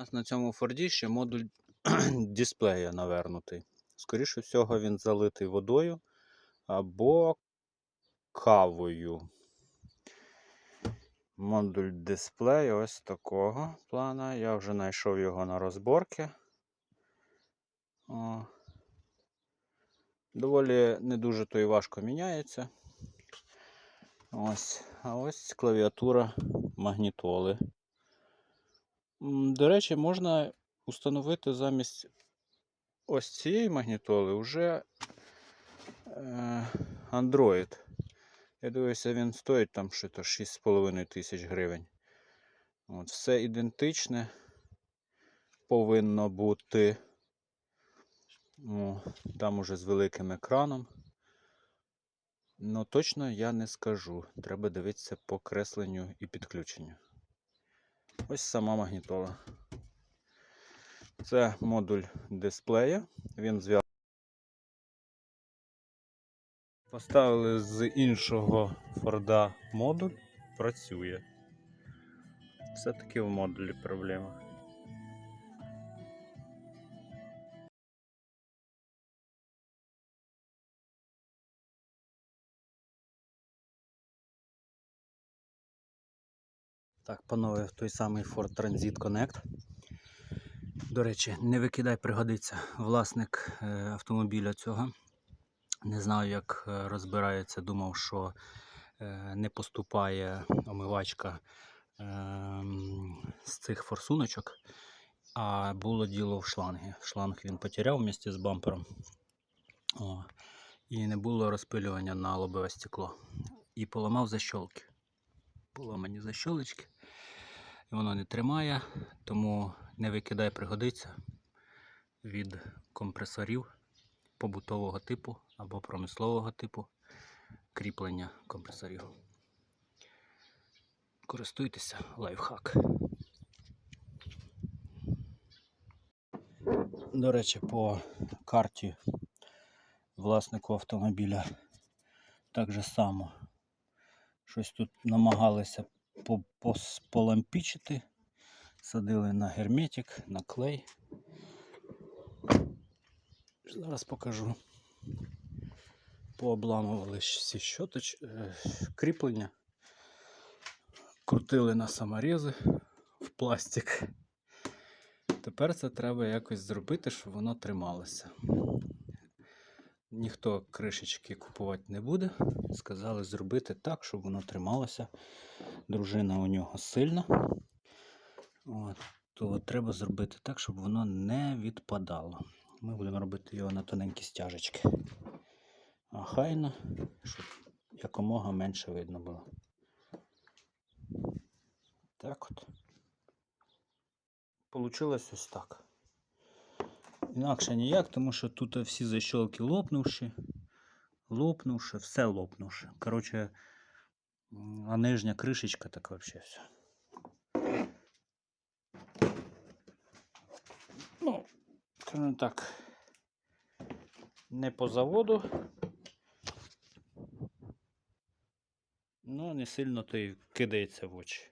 нас на цьому форді ще модуль дисплея навернутий. Скоріше всього, він залитий водою або кавою. Модуль дисплею ось такого плана. Я вже знайшов його на розборки. О. Доволі не дуже то і важко міняється. Ось. А ось клавіатура магнітоли. До речі, можна установити замість ось цієї магнітоли вже е, Android. Я дивився, він стоїть там що то 6,5 тисяч гривень. От, все ідентичне повинно бути. О, там уже з великим екраном. Ну, точно я не скажу. Треба дивитися по кресленню і підключенню. Ось сама магнітола. Це модуль дисплея. Він зв'язаний. Поставили з іншого Форда модуль, працює. Все-таки в модулі проблема. Так, панове, той самий Ford Transit Connect. До речі, не викидай, пригодиться власник е, автомобіля цього. Не знаю, як е, розбирається. Думав, що е, не поступає омивачка ем, з цих форсуночок, а було діло в шлангі. Шланг він потеряв вместе з бампером. О, і не було розпилювання на лобове стекло. І поламав защолки. Поламані защолочки. І воно не тримає, тому не викидай, пригодиться від компресорів побутового типу або промислового типу кріплення компресорів. Користуйтеся лайфхак. До речі, по карті власнику автомобіля так же само. Щось тут намагалися по- полампічити. Садили на герметик, на клей. Зараз покажу. Пообламували всі щоточ... е, кріплення. Крутили на саморези в пластик. Тепер це треба якось зробити, щоб воно трималося. Ніхто кришечки купувати не буде. Сказали зробити так, щоб воно трималося. Дружина у нього сильна. От, то треба зробити так, щоб воно не відпадало. Ми будемо робити його на тоненькі стяжечки. А хайно, щоб якомога менше видно було. Так от. Получилось ось так. Інакше ніяк, тому що тут всі защолки лопнувши, лопнувши, все лопнувши. Коротше, а нижня кришечка так вообще все. Ну, скажімо так, не по заводу. Ну, не сильно то й кидається в очі.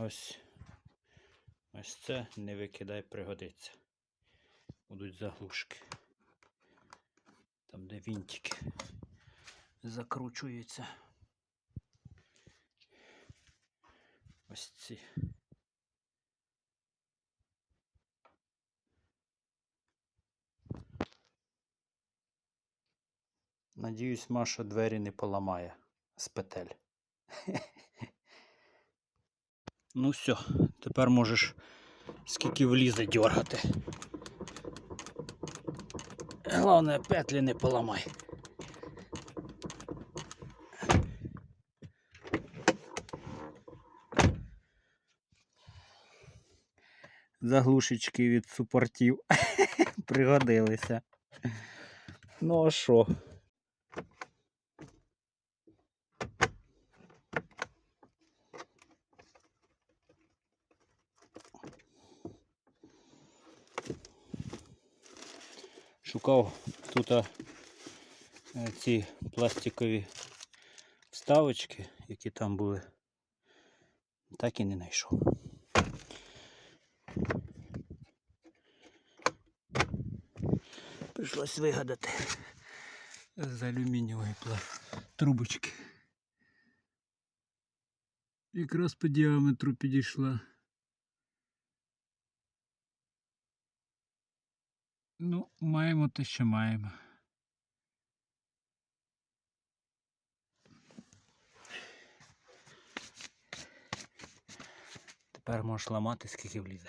Ось ось це не викидай, пригодиться. Будуть заглушки. Там, де вінтики закручуються. Ось ці. Надіюсь, Маша двері не поламає з петель. Ну все, тепер можеш скільки влізе дергати. Головне, петлі не поламай. Заглушечки від супортів пригодилися. Ну а що? шукав тут е, ці пластикові вставочки, які там були, так і не знайшов. Прийшлось вигадати з алюмінієвої трубочки. Якраз по діаметру підійшла. Ну, маємо те, що маємо. Тепер можеш ламати, скільки влізе.